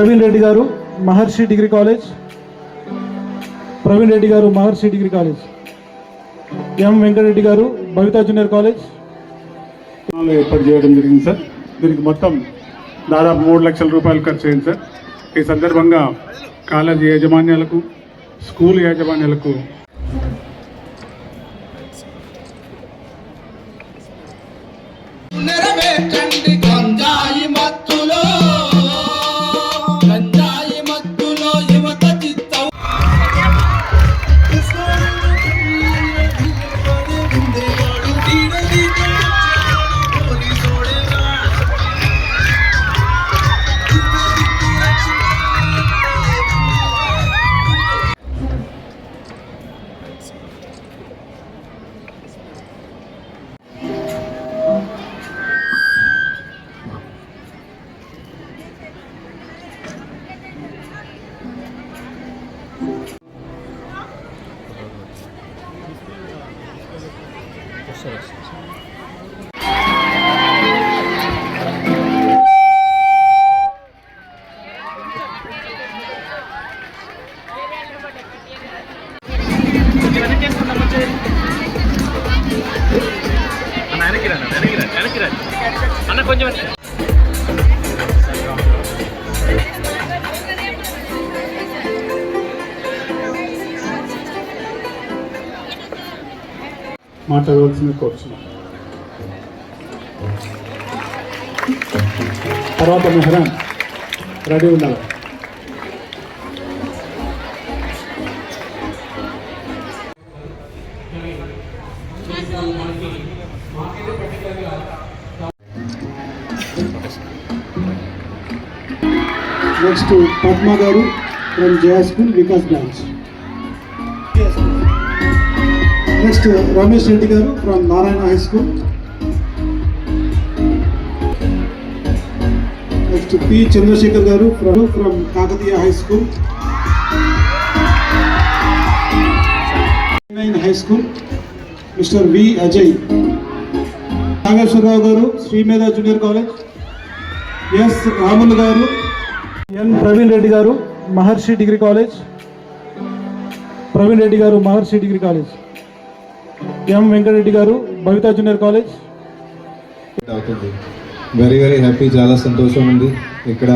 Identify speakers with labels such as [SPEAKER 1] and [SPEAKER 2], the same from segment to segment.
[SPEAKER 1] Praveen Reddy garu Maharshi degree college. Praveen Reddy garu Maharshi degree college. M Venkatareddy garu Bhavitha junior college.
[SPEAKER 2] ఏర్పాటు చేయడం జరిగింది sir. దీనికి మొత్తం దాదాపు మూడు లక్షల రూపాయలు ఖర్చు అయింది సార్. ఈ సందర్భంగా కాలేజీ యాజమాన్యాలకు స్కూల్ యాజమాన్యాలకు
[SPEAKER 3] అన్న వెనక్కి రండి వెనక్కి రండి వెనక్కి రండి
[SPEAKER 2] మాట్లాడవలసింది కోరుచున్నాం తర్వాత మెహరాన్ రెడీ ఉండాలి. Next Padma garu from Jaya school Vikas branch next Ramesh Reddy garu from Narayana high school next P Chandrashekar garu from from Kakatiya high school high school mister V Ajay Nageswararao garu Srimedha junior college S Ramulu garu.
[SPEAKER 1] N Praveen Reddy garu Maharshi degree college Praveen Reddy garu Maharshi degree college M Venkatareddy garu Bhavitha junior college.
[SPEAKER 4] అవుతుంది. Very very happy చాలా సంతోషం ఉంది. ఇక్కడ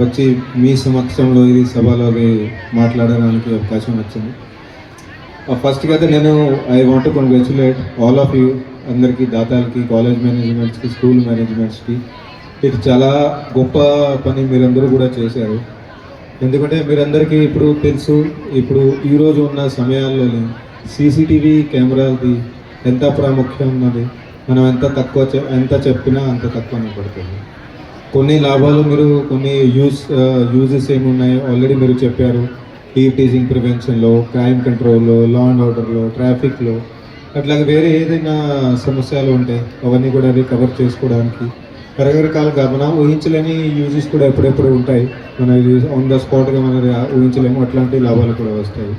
[SPEAKER 4] వచ్చి మీ సమక్షంలో ఇది సభలో మాట్లాడడానికి అవకాశం వచ్చింది. ఫస్ట్గా అయితే నేను I want congratulate all of you అందరికీ దాతాలకి కాలేజ్ మేనేజ్మెంట్స్కి స్కూల్ మేనేజ్మెంట్స్కి ఇది చాలా గొప్ప పని మీరందరూ కూడా చేశారు. ఎందుకంటే మీరందరికీ ఇప్పుడు తెలుసు ఇప్పుడు ఈరోజు ఉన్న సమయాల్లోనే సీసీటీవీ కెమెరాలది ఎంత ప్రాముఖ్యం ఉన్నది మనం ఎంత తక్కువ ఎంత చెప్పినా అంత తక్కువ పడుతుంది కొన్ని లాభాలు మీరు కొన్ని యూస్ యూజెస్ ఏమి ఉన్నాయి ఆల్రెడీ మీరు చెప్పారు. ఈ టీజింగ్ ప్రివెన్షన్లో క్రైమ్ కంట్రోల్లో లా అండ్ ఆర్డర్లో ట్రాఫిక్లో అట్లాగే వేరే ఏదైనా సమస్యలు ఉంటాయి అవన్నీ కూడా అవి కవర్ చేసుకోవడానికి రకరకాలుగా మనం ఊహించలేని యూజెస్ కూడా ఎప్పుడెప్పుడు ఉంటాయి. మన ఆన్ ద స్పాట్గా మనం ఊహించలేము. అట్లాంటి లాభాలు కూడా వస్తాయి.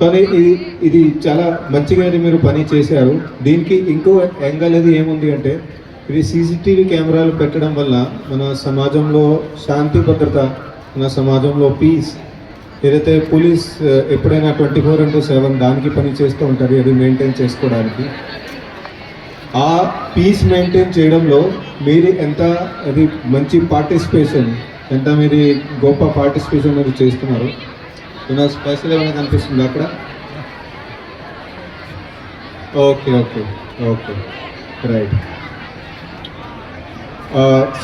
[SPEAKER 4] కానీ ఇది ఇది చాలా మంచిగా మీరు పని చేశారు. దీనికి ఇంకో యాంగల్ అది ఏముంది అంటే ఇది సీసీటీవీ కెమెరాలు పెట్టడం వల్ల మన సమాజంలో శాంతి భద్రత మన సమాజంలో పీస్ ఏదైతే పోలీస్ eh, ఎప్పుడైనా ట్వంటీ ఫోర్ ఇంటూ సెవెన్ దానికి పని చేస్తూ ఉంటారు అది మెయింటైన్ చేసుకోవడానికి. ఆ పీస్ మెయింటైన్ చేయడంలో మీరు ఎంత అది మంచి పార్టిసిపేషన్ ఎంత మీరు గొప్ప పార్టిసిపేషన్ మీరు చేస్తున్నారు. ఏమైనా స్పెషల్ ఏమైనా కనిపిస్తుందా అక్కడ? Okay okay okay. Right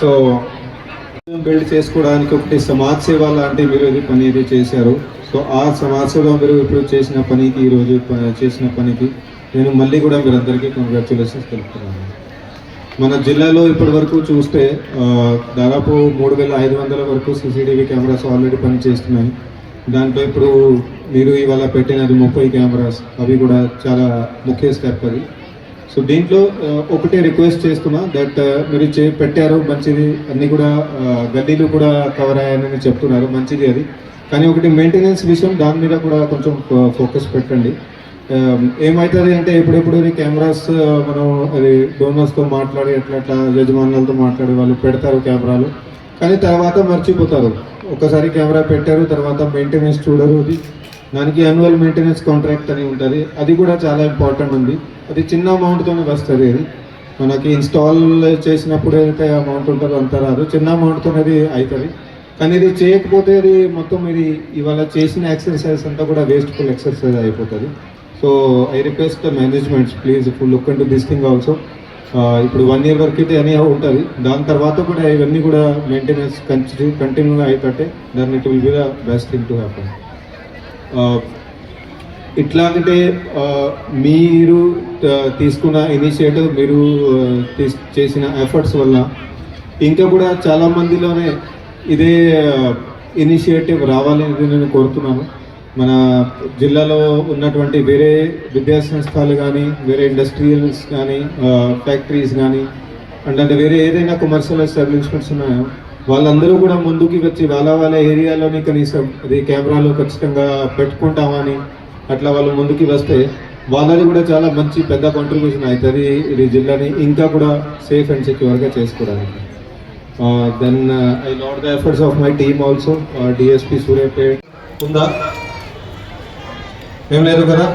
[SPEAKER 4] so build చేసుకోవడానికి ఒకటి సమాజ్ సేవ లాంటి మీరు ఇది పని ఇది చేశారు. సో ఆ సమాజ్ సేవ మీరు ఇప్పుడు చేసిన పనికి ఈరోజు చేసిన పనికి నేను మళ్ళీ కూడా మీరందరికీ కంగ్రాచులేషన్స్ తెలుపుతున్నాను. మన జిల్లాలో ఇప్పటి వరకు చూస్తే uh, దాదాపు మూడు వేల ఐదు వందల వరకు సీసీటీవీ కెమెరాస్ ఆల్రెడీ పనిచేస్తున్నాయి. దాంట్లో ఇప్పుడు మీరు ఇవాళ పెట్టినది ముప్పై కెమెరాస్ అవి కూడా చాలా ముఖ్య స్టెప్ అది. సో దీంట్లో ఒకటే రిక్వెస్ట్ చేస్తున్నా దట్ మీరు చే పెట్టారు మంచిది అన్నీ కూడా ఆ, గల్లీలు కూడా కవర్ అయ్యాయని చెప్తున్నారు మంచిది అది. కానీ ఒకటి మెయింటెనెన్స్ విషయం దాని మీద కూడా కొంచెం ఫోకస్ పెట్టండి. ఏమవుతుంది అంటే ఎప్పుడెప్పుడు కెమెరాస్ మనం అది డోనర్స్తో మాట్లాడి ఎట్లా ఎట్లా యజమానులతో మాట్లాడి వాళ్ళు పెడతారు కెమెరాలు. కానీ తర్వాత మర్చిపోతారు. ఒకసారి కెమెరా పెట్టారు తర్వాత మెయింటెనెన్స్ చూడరు అది. దానికి యాన్యువల్ మెయింటెనెన్స్ కాంట్రాక్ట్ అని ఉంటుంది. అది కూడా చాలా ఇంపార్టెంట్ ఉంది. అది చిన్న అమౌంట్తోనే వస్తుంది అది. మనకి ఇన్స్టాల్ చేసినప్పుడు అయితే అమౌంట్ ఉంటుందో అంత రాదు. చిన్న అమౌంట్తో అది అవుతుంది కానీ ఇది చేయకపోతే అది మొత్తం ఇది ఇవాళ చేసిన ఎక్సర్సైజ్ అంతా కూడా వేస్ట్ఫుల్ ఎక్సర్సైజ్ అయిపోతుంది. So I request the managements please full look and this thing also ఇప్పుడు వన్ ఇయర్ వరకు అయితే అని ఉంటుంది. దాని తర్వాత కూడా ఇవన్నీ కూడా మెయింటెనెన్స్ కంటిన్యూ కంటిన్యూగా అయిపోతే దాన్ని it will be the best thing to happen ఇట్లా అంటే మీరు తీసుకున్న ఇనిషియేటివ్ మీరు చేసిన ఎఫర్ట్స్ వల్ల ఇంకా కూడా చాలా మందిలోనే ఇదే ఇనిషియేటివ్ రావాలని నేను కోరుతున్నాను. మన జిల్లాలో ఉన్నటువంటి వేరే విద్యా సంస్థలు కానీ వేరే ఇండస్ట్రియల్స్ కానీ ఫ్యాక్టరీస్ కానీ అండ్ అంటే వేరే ఏదైనా కమర్షియల్ ఎస్టాబ్లిష్మెంట్స్ ఉన్నాయో? వాళ్ళందరూ కూడా ముందుకి వచ్చి వాళ్ళ వాళ్ళ ఏరియాలోని కనీసం అది కెమెరాలు ఖచ్చితంగా పెట్టుకుంటామని అట్లా వాళ్ళు ముందుకి వస్తే వాళ్ళది కూడా చాలా మంచి పెద్ద కాంట్రిబ్యూషన్ అవుతుంది ఇది జిల్లాని ఇంకా కూడా సేఫ్ అండ్ సెక్యూర్గా చేసుకోవడానికి. Then I laud the efforts of my team also DSP Suryapet ఉందా ఏం లేదు కదా?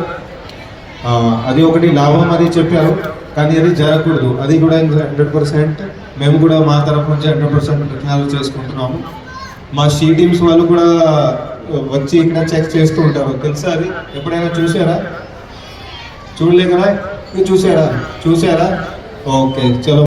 [SPEAKER 4] అది ఒకటి లాభం అది చెప్పారు కానీ అది జరగకూడదు. అది కూడా హండ్రెడ్ పర్సెంట్. మేము కూడా మా తరఫు నుంచి హండ్రెడ్ పర్సెంట్ టెక్నాలజీ చేసుకుంటున్నాము. మా షీ టీమ్స్ వాళ్ళు కూడా వచ్చి ఇక్కడ చెక్ చేస్తూ ఉంటారు. తెలుసా అది? ఎప్పుడైనా చూసారా చూడలే కదా? చూసారా చూసారా ఓకే చలో